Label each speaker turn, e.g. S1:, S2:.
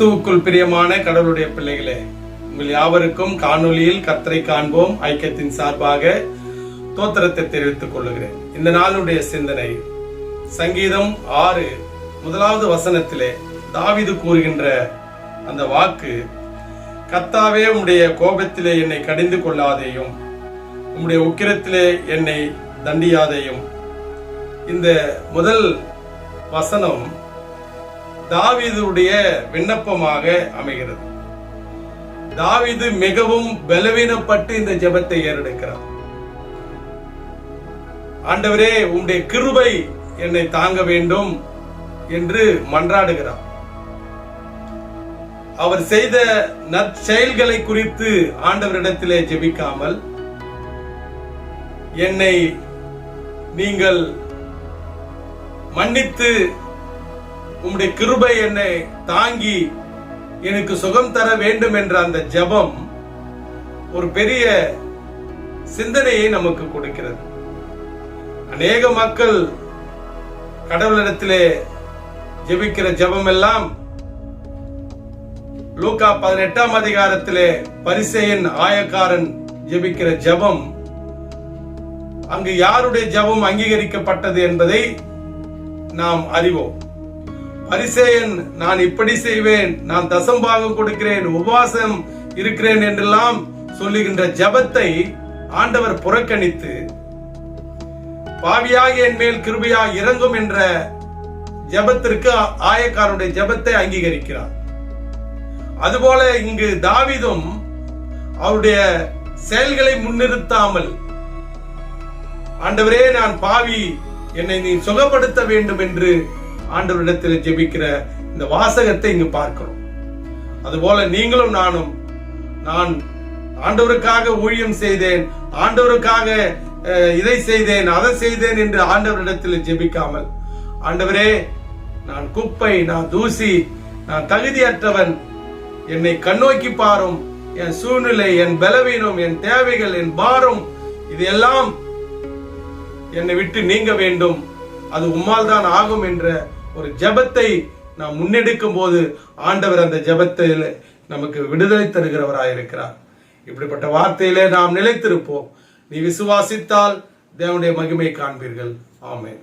S1: கிறிஸ்துவுக்குள் பிரியமான கடவுளுடைய பிள்ளைகளே உங்கள் யாவருக்கும் காணொளியில் கத்தரை காண்போம். ஐக்கியத்தின் சார்பாக தோத்திரத்தை தெரிவித்துக் கொள்ளுகிறேன். இந்த நாளுடைய சிந்தனை சங்கீதம் ஆறு முதலாவது வசனத்திலே தாவிது கூறுகின்ற அந்த வாக்கு கத்தாவே உம்முடைய கோபத்திலே என்னை கடிந்து கொள்ளாதேயும் உம்முடைய உக்கிரத்திலே என்னை தண்டியாதேயும். இந்த முதல் வசனம் தாவீதுடைய விண்ணப்பமாக அமைகிறது. தாவீது மிகவும் பலவீனப்பட்டு இந்த ஜெபத்தை ஏறெடுக்கிறார். ஆண்டவரே உம்முடைய கிருபை என்னை தாங்க வேண்டும் என்று மன்றாடுகிறார். அவர் செய்த நற்செயல்களை குறித்து ஆண்டவரிடத்திலே ஜெபிக்காமல் என்னை நீங்கள் மன்னித்து உம்முடைய கிருபை என்னை தாங்கி எனக்கு சுகம் தர வேண்டும் என்ற அந்த ஜெபம் ஒரு பெரிய சிந்தனையை நமக்கு கொடுக்கிறது. அநேக மக்கள் கடவுளிடத்திலே ஜெபிக்கிற ஜெபம் எல்லாம் லூகா பதினெட்டாம் அதிகாரத்திலே பரிசையின் ஆயக்காரன் ஜெபிக்கிற ஜெபம். அங்கு யாருடைய ஜெபம் அங்கீகரிக்கப்பட்டது என்பதை நாம் அறிவோம். பரிசேயன் நான் இப்படி செய்வேன் நான் தசம்பாகம் கொடுக்கிறேன் உபவாசம் இருக்கிறேன் என்றெல்லாம் சொல்லுகின்ற ஜெபத்தை ஆண்டவர் புறக்கணித்து பாவியாக என் மேல் கிருபையா இறங்கும் என்ற ஜெபத்திற்கு ஆயக்காரனுடைய ஜெபத்தை அங்கீகரிக்கிறார். அதுபோல இங்கு தாவிதும் அவருடைய செயல்களை முன்னிறுத்தாமல் ஆண்டவரே நான் பாவி என்னை நீ சுகப்படுத்த வேண்டும் என்று ஆண்டவரிடத்தில் ஜெபிக்கிற இந்த வாசகத்தை இங்கு பார்க்கிறோம். அதுபோல நீங்களும் நானும் நான் ஆண்டவருக்காக ஊழியம் செய்தேன் ஆண்டவருக்காக இதை செய்தேன் அதை செய்தேன் என்று ஆண்டவரிடத்தில் ஜெபிக்காமல். ஆண்டவரே நான் குப்பை நான் தூசி நான் தகுதியற்றவன். என்னை கண்ணோக்கி பாரும் என் சூழ்நிலை என் பலவீனம் என் தேவைகள் என் பாரம் இதெல்லாம் என்னை விட்டு நீங்க வேண்டும். அது உம்மால் தான் ஆகும் என்ற ஒரு ஜெபத்தை நாம் முன்னெடுக்கும் போது ஆண்டவர் அந்த ஜபத்தில் நமக்கு விடுதலை தருகிறவராயிருக்கிறார். இப்படிப்பட்ட வார்த்தையிலே நாம் நிலைத்திருப்போம். நீ விசுவாசித்தால் தேவனுடைய மகிமை காண்பீர்கள். ஆமேன்.